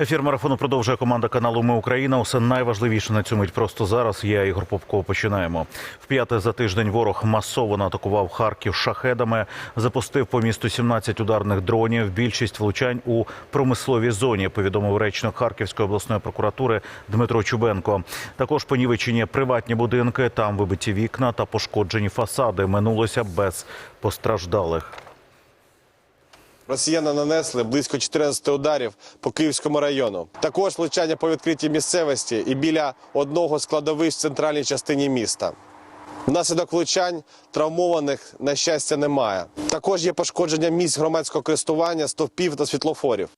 Ефір марафону продовжує команда каналу Ми Україна. Усе найважливіше на цю мить просто зараз. Я Ігор Попко. Починаємо. В п'яте за тиждень ворог масово атакував Харків шахедами, запустив по місту 17 ударних дронів. Більшість влучань у промисловій зоні. Повідомив речник Харківської обласної прокуратури Дмитро Чубенко. Також понівечені приватні будинки. Там вибиті вікна та пошкоджені фасади. Минулося без постраждалих. Росіяни нанесли близько 14 ударів по Київському району. Також влучання по відкритій місцевості і біля одного складовищ в центральній частині міста. Внаслідок влучань травмованих, на щастя, немає. Також є пошкодження місць громадського користування, стовпів та світлофорів.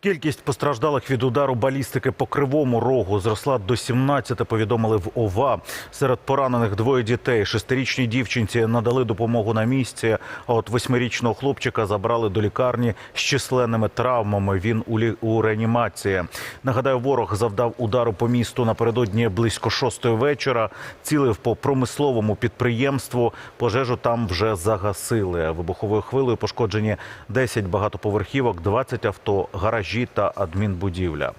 Кількість постраждалих від удару балістики по кривому рогу зросла до 17, повідомили в ОВА. Серед поранених двоє дітей. Шестирічній дівчинці надали допомогу на місці. А от восьмирічного хлопчика забрали до лікарні з численними травмами. Він у, лі... у реанімації. Нагадаю, ворог завдав удару по місту напередодні близько шостої вечора. Цілив по промисловому підприємству. Пожежу там вже загасили. Вибуховою хвилею пошкоджені 10 багатоповерхівок, 20 авто, гаражі та адмінбудівля.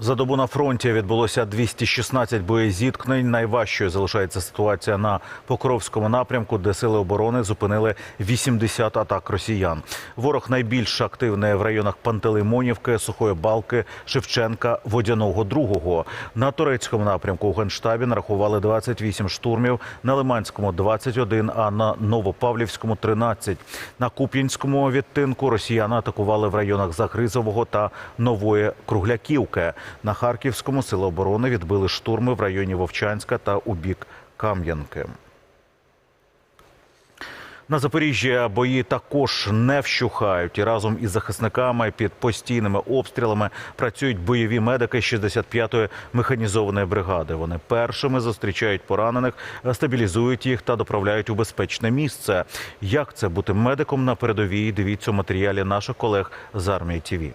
За добу на фронті відбулося 216 боєзіткнень. Найважчою залишається ситуація на Покровському напрямку, де сили оборони зупинили 80 атак росіян. Ворог найбільш активний в районах Пантелеймонівки, Сухої Балки, Шевченка, Водяного Другого. На турецькому напрямку у Генштабі нарахували 28 штурмів, на Лиманському 21, а на Новопавлівському 13. На Куп'янському відтинку росіяни атакували в районах Загризового та Нової Кругляківки. На Харківському сили оборони відбили штурми в районі Вовчанська та у бік Кам'янки. На Запоріжжі бої також не вщухають і разом із захисниками під постійними обстрілами працюють бойові медики 65-ї механізованої бригади. Вони першими зустрічають поранених, стабілізують їх та доправляють у безпечне місце. Як це бути медиком на передовій? Дивіться у матеріалі наших колег з армії ТІВІ.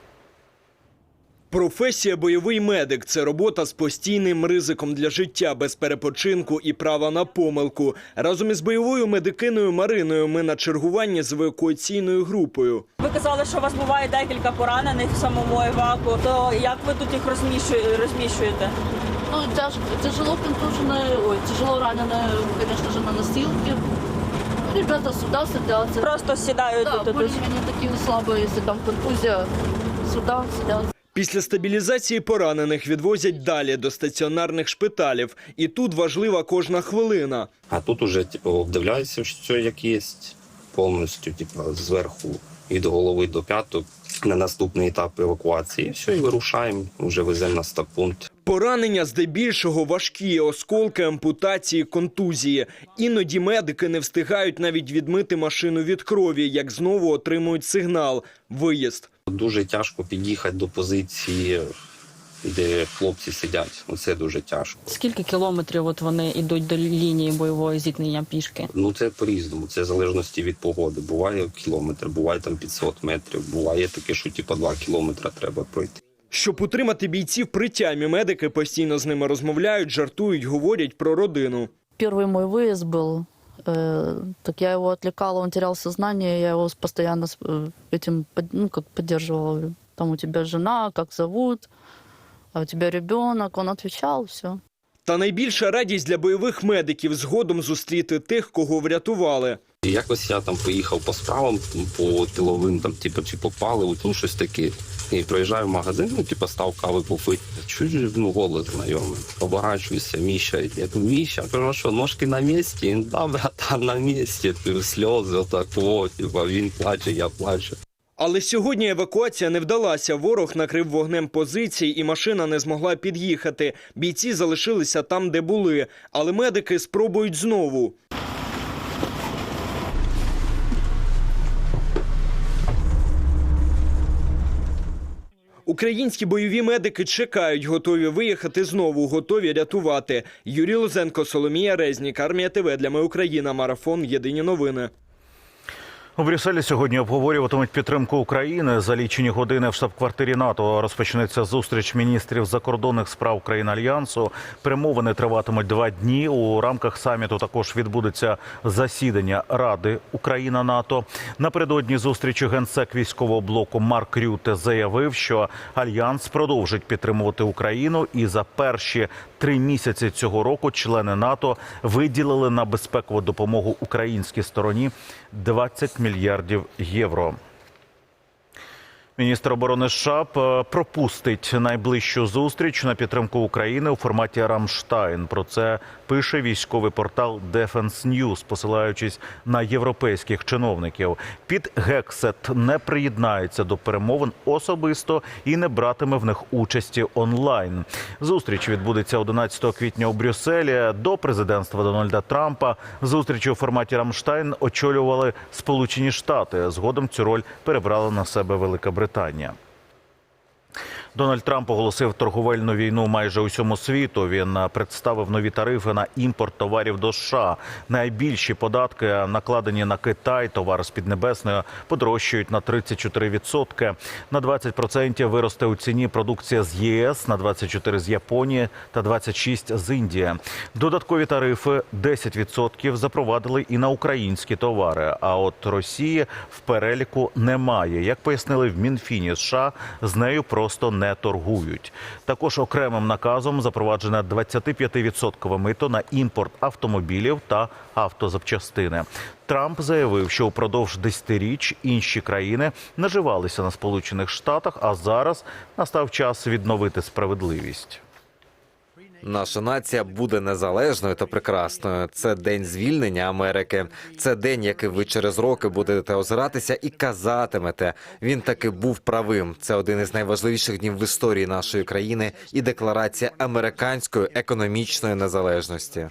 Професія бойовий медик це робота з постійним ризиком для життя без перепочинку і права на помилку. Разом із бойовою медикиною Мариною ми на чергуванні з евакуаційною групою. Ви казали, що у вас буває декілька поранених в самому еваку. То як ви тут їх розміщує- розміщуєте? Ну, тяжко, тяжело контуженные, ой, тяжело раненые, конечно же, на носилке. Ребята сюда садятся. Просто сідають да, тут. более-менее такие слабые, если там контузия, сюда сидят. Після стабілізації поранених відвозять далі до стаціонарних шпиталів. І тут важлива кожна хвилина. А тут уже типу, обдивляється все, як є, повністю, типу, зверху від голови до п'яток на наступний етап евакуації. Все, і вирушаємо, вже веземо на стаб-пункт. Поранення здебільшого важкі осколки, ампутації, контузії. Іноді медики не встигають навіть відмити машину від крові, як знову отримують сигнал виїзд. Дуже тяжко під'їхати до позиції, де хлопці сидять. Оце дуже тяжко. Скільки кілометрів от вони йдуть до лінії бойового зіткнення пішки? Ну це по-різному, це в залежності від погоди. Буває кілометр, буває там 500 метрів, буває таке, що типу 2 кілометри треба пройти. Щоб утримати бійців при тямі, медики постійно з ними розмовляють, жартують, говорять про родину. Первый мой выезд был, э, так я его отвлекала, он терял сознание, я его постоянно э, этим, ну, как поддерживала. Там у тебя жена, как зовут, а у тебя ребенок, он отвечал, все. Та найбільша радість для бойових медиків згодом зустріти тих, кого врятували. Якось я там поїхав по справам, по тиловим, там, типу, чи по паливу, ну щось таке. І проїжджаю в магазин, ну, типу, став кави попити. Чую, ну, голос знайомий. Оборачуюся, Міша. Я кажу, Міша, кажу, що, ножки на місці? Да, братан, на місці. Ти сльози, отак, о, типу, він плаче, я плачу. Але сьогодні евакуація не вдалася. Ворог накрив вогнем позиції, і машина не змогла під'їхати. Бійці залишилися там, де були. Але медики спробують знову. Українські бойові медики чекають, готові виїхати знову, готові рятувати. Юрій Лозенко, Соломія Резнік, Армія ТВ для ми Україна. Марафон. Єдині новини. У Брюсселі сьогодні обговорюватимуть підтримку України. За лічені години в штаб-квартирі НАТО розпочнеться зустріч міністрів закордонних справ країн альянсу. Перемовини триватимуть два дні. У рамках саміту також відбудеться засідання Ради Україна НАТО. Напередодні зустрічі генсек військового блоку Марк Рюте заявив, що альянс продовжить підтримувати Україну, і за перші три місяці цього року члени НАТО виділили на безпекову допомогу українській стороні 20 мільярдів євро. Міністр оборони США е, пропустить найближчу зустріч на підтримку України у форматі Рамштайн. Про це пише військовий портал Defense News, посилаючись на європейських чиновників. Під Гексет не приєднається до перемовин особисто і не братиме в них участі онлайн. Зустріч відбудеться 11 квітня у Брюсселі. До президентства Дональда Трампа зустрічі у форматі Рамштайн очолювали Сполучені Штати. Згодом цю роль перебрала на себе Велика Британія питання. Дональд Трамп оголосив торговельну війну майже усьому світу. Він представив нові тарифи на імпорт товарів до США. Найбільші податки накладені на Китай. Товар з Піднебесної подорожчають на 34%. На 20% виросте у ціні продукція з ЄС, на 24% з Японії та 26% з Індії. Додаткові тарифи 10% запровадили і на українські товари. А от Росії в переліку немає. Як пояснили в Мінфіні США, з нею просто не торгують. Також окремим наказом запроваджена 25-відсоткова мито на імпорт автомобілів та автозапчастини. Трамп заявив, що упродовж десятиріч інші країни наживалися на Сполучених Штатах, а зараз настав час відновити справедливість. Наша нація буде незалежною та прекрасною. Це день звільнення Америки. Це день, який ви через роки будете озиратися і казатимете. Він таки був правим. Це один із найважливіших днів в історії нашої країни і декларація американської економічної незалежності.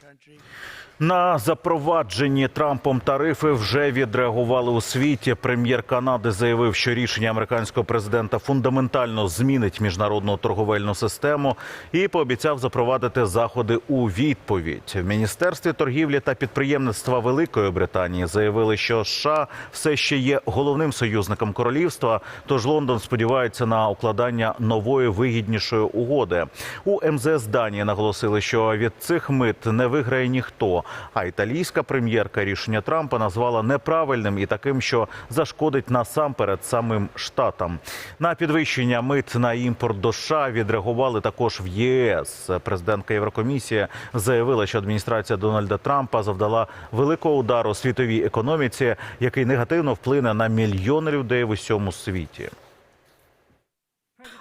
На запроваджені Трампом тарифи вже відреагували у світі. Прем'єр Канади заявив, що рішення американського президента фундаментально змінить міжнародну торговельну систему і пообіцяв запровадити заходи у відповідь. В міністерстві торгівлі та підприємництва Великої Британії заявили, що США все ще є головним союзником королівства. Тож Лондон сподівається на укладання нової вигіднішої угоди. У МЗС Данії наголосили, що від цих мит не виграє ніхто. А італійська прем'єрка рішення Трампа назвала неправильним і таким, що зашкодить насамперед самим штатам. На підвищення мит на імпорт до США відреагували також в ЄС. Президентка Єврокомісії заявила, що адміністрація Дональда Трампа завдала великого удару світовій економіці, який негативно вплине на мільйони людей в усьому світі.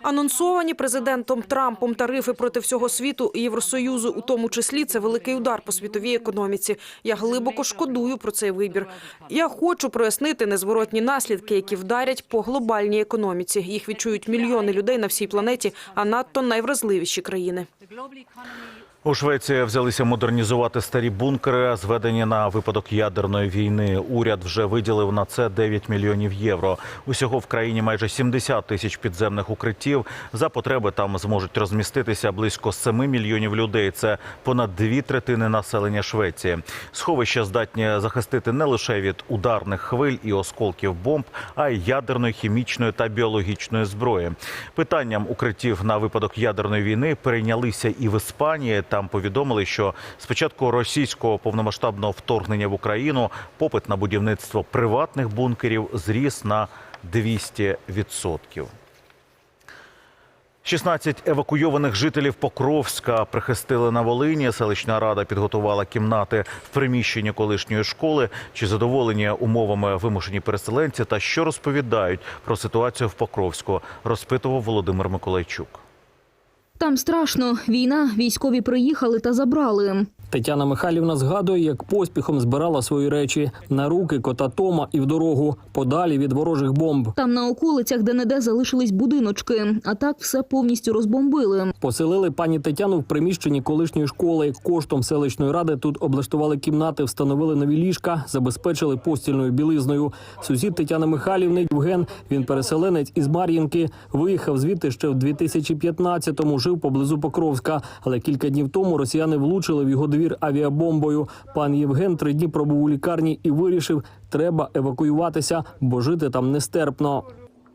Анонсовані президентом Трампом тарифи проти всього світу і Євросоюзу, у тому числі, це великий удар по світовій економіці. Я глибоко шкодую про цей вибір. Я хочу прояснити незворотні наслідки, які вдарять по глобальній економіці. Їх відчують мільйони людей на всій планеті, а надто найвразливіші країни. У Швеції взялися модернізувати старі бункери, зведені на випадок ядерної війни. Уряд вже виділив на це 9 мільйонів євро. Усього в країні майже 70 тисяч підземних укриттів. За потреби там зможуть розміститися близько 7 мільйонів людей. Це понад дві третини населення Швеції. Сховища здатні захистити не лише від ударних хвиль і осколків бомб, а й ядерної, хімічної та біологічної зброї. Питанням укриттів на випадок ядерної війни перейнялися і в Іспанії. Там повідомили, що з початку російського повномасштабного вторгнення в Україну попит на будівництво приватних бункерів зріс на 200%. 16 евакуйованих жителів Покровська прихистили на Волині. Селищна рада підготувала кімнати в приміщенні колишньої школи. Чи задоволені умовами вимушені переселенці та що розповідають про ситуацію в Покровську, розпитував Володимир Миколайчук. Там страшно. Війна, військові приїхали та забрали. Тетяна Михайлівна згадує, як поспіхом збирала свої речі на руки кота Тома і в дорогу подалі від ворожих бомб. Там на околицях де-не-де залишились будиночки, а так все повністю розбомбили. Поселили пані Тетяну в приміщенні колишньої школи. Коштом селищної ради тут облаштували кімнати, встановили нові ліжка, забезпечили постільною білизною. Сусід Тетяни Михайлівни Євген, він переселенець із Мар'їнки, виїхав звідти ще в 2015-му, жив поблизу Покровська. Але кілька днів тому росіяни влучили в його двір авіабомбою. Пан Євген три дні пробув у лікарні і вирішив, треба евакуюватися, бо жити там нестерпно.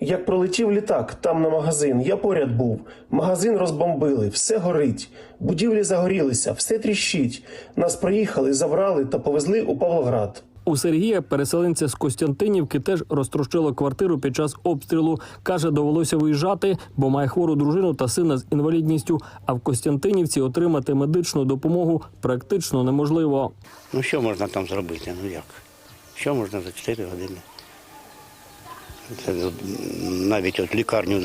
Як пролетів літак там на магазин, я поряд був. Магазин розбомбили, все горить. Будівлі загорілися, все тріщить. Нас приїхали, забрали та повезли у Павлоград. У Сергія, переселенця з Костянтинівки, теж розтрощило квартиру під час обстрілу. Каже, довелося виїжджати, бо має хвору дружину та сина з інвалідністю. А в Костянтинівці отримати медичну допомогу практично неможливо. Ну що можна там зробити? Ну як? Що можна за 4 години? Це навіть от лікарню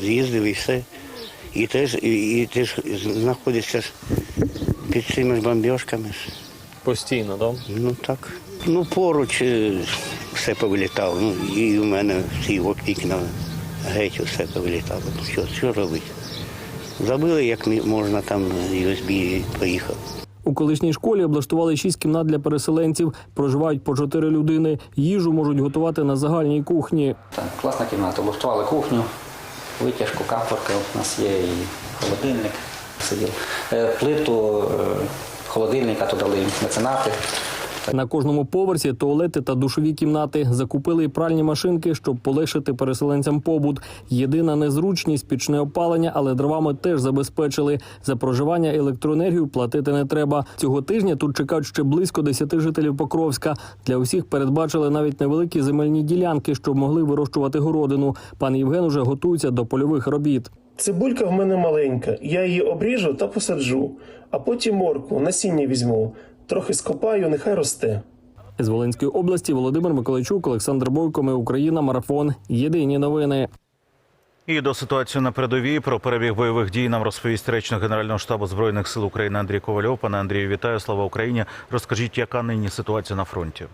з'їздив і все. І теж, і, і теж знаходишся під цими ж бомбіжками. Постійно, так? Ну так. Ну поруч е, все повилітало. Ну, і у мене всі вікна геть все повилітало. Ну, Що, що робити? Забили, як можна там USB і поїхав. У колишній школі облаштували шість кімнат для переселенців. Проживають по чотири людини. Їжу можуть готувати на загальній кухні. Так, класна кімната. Облаштували кухню, витяжку, капорки. У нас є і холодильник сидів. Е, Плиту, е, холодильника то дали меценати. На кожному поверсі туалети та душові кімнати. Закупили і пральні машинки, щоб полегшити переселенцям побут. Єдина незручність пічне опалення, але дровами теж забезпечили. За проживання електроенергію платити не треба. Цього тижня тут чекають ще близько 10 жителів Покровська. Для усіх передбачили навіть невеликі земельні ділянки, щоб могли вирощувати городину. Пан Євген уже готується до польових робіт. Цибулька в мене маленька, я її обріжу та посаджу, а потім моркву, насіння візьму. Трохи скопаю, нехай росте. З Волинської області Володимир Миколайчук, Олександр Бойко, Ми Україна, Марафон. Єдині новини. І до ситуації на передовій про перебіг бойових дій нам розповість речник Генерального штабу збройних сил України Андрій Ковальов. Пане Андрію, вітаю! Слава Україні! Розкажіть, яка нині ситуація на фронті?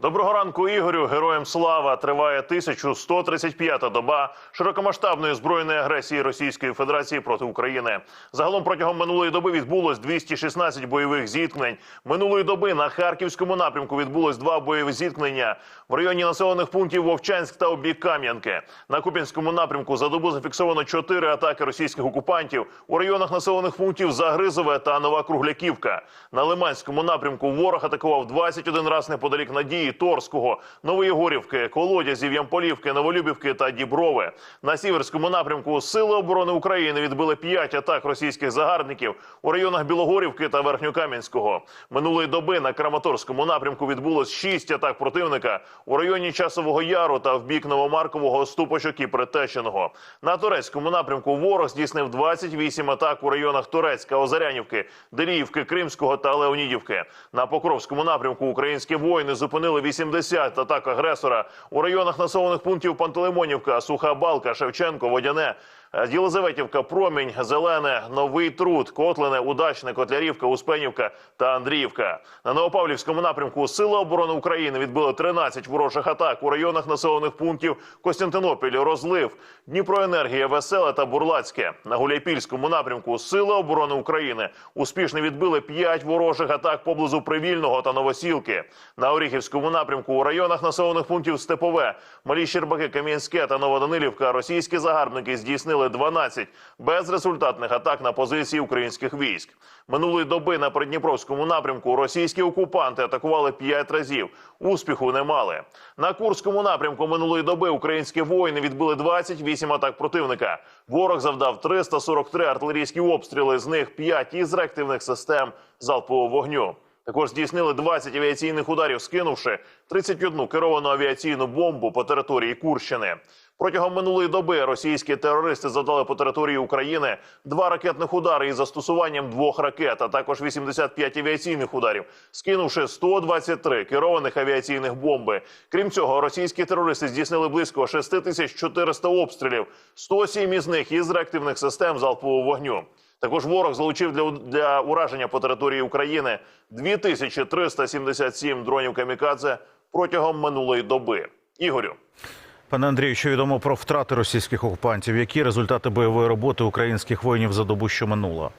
Доброго ранку, Ігорю. Героям слава триває 1135-та доба широкомасштабної збройної агресії Російської Федерації проти України. Загалом протягом минулої доби відбулось 216 бойових зіткнень. Минулої доби на харківському напрямку відбулось два бойові зіткнення в районі населених пунктів Вовчанськ та Обік Кам'янки. На Куп'янському напрямку за добу зафіксовано чотири атаки російських окупантів у районах населених пунктів Загризове та Нова Кругляківка. На Лиманському напрямку ворог атакував 21 раз неподалік Надії, Торського, Новоєгорівки, Колодязів, Ямполівки, Новолюбівки та Діброви. На сіверському напрямку Сили оборони України відбили 5 атак російських загарбників у районах Білогорівки та Верхньокам'янського. Минулої доби на Краматорському напрямку відбулось 6 атак противника у районі Часового Яру та в бік Новомаркового, Ступочок і Притещеного. На турецькому напрямку ворог здійснив 28 атак у районах Турецька, Озарянівки, Деліївки, Кримського та Леонідівки. На Покровському напрямку українські воїни зупинили 80 атак агресора у районах населених пунктів Пантелеймонівка, Суха Балка, Шевченко, Водяне. Єлизаветівка, Промінь, Зелене, Новий Труд, Котлине, Удачне, Котлярівка, Успенівка та Андріївка. На Новопавлівському напрямку Сили оборони України відбили 13 ворожих атак у районах населених пунктів Костянтинопіль, Розлив, Дніпроенергія, Веселе та Бурлацьке. На Гуляйпільському напрямку Сили оборони України успішно відбили 5 ворожих атак поблизу Привільного та Новосілки. На Оріхівському напрямку у районах населених пунктів Степове, Малі Щербаки, Кам'янське та Новоданилівка російські загарбники здійснили 12 безрезультатних атак на позиції українських військ. Минулої доби на Придніпровському напрямку російські окупанти атакували 5 разів. Успіху не мали. На Курському напрямку минулої доби українські воїни відбили 28 атак противника. Ворог завдав 343 артилерійські обстріли, з них 5 із реактивних систем залпового вогню. Також здійснили 20 авіаційних ударів, скинувши 31 керовану авіаційну бомбу по території Курщини. Протягом минулої доби російські терористи завдали по території України два ракетних удари із застосуванням двох ракет, а також 85 авіаційних ударів, скинувши 123 керованих авіаційних бомби. Крім цього, російські терористи здійснили близько 6400 обстрілів, 107 із них із реактивних систем залпового вогню. Також ворог залучив для, для ураження по території України 2377 дронів камікадзе протягом минулої доби. Ігорю. Пане Андрію, що відомо про втрати російських окупантів? Які результати бойової роботи українських воїнів за добу, що минула?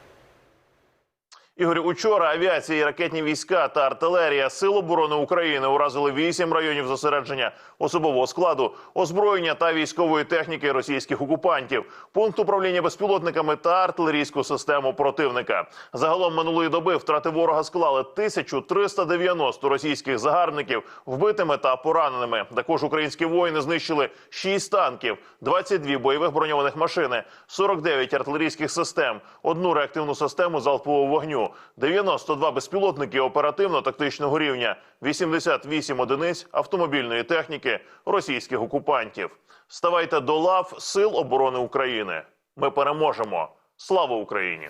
Ігор, учора авіація, і ракетні війська та артилерія Сил оборони України уразили вісім районів зосередження особового складу, озброєння та військової техніки російських окупантів, пункт управління безпілотниками та артилерійську систему противника. Загалом минулої доби втрати ворога склали 1390 російських загарбників вбитими та пораненими. Також українські воїни знищили 6 танків, 22 бойових броньованих машини, 49 артилерійських систем, одну реактивну систему залпового вогню, 92 безпілотники оперативно-тактичного рівня, 88 одиниць автомобільної техніки російських окупантів. Ставайте до лав Сил оборони України. Ми переможемо. Слава Україні!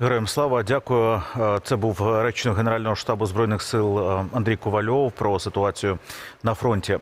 Героям слава, дякую. Е, Це був речник Генерального штабу збройних сил е, Андрій Ковальов про ситуацію на фронті.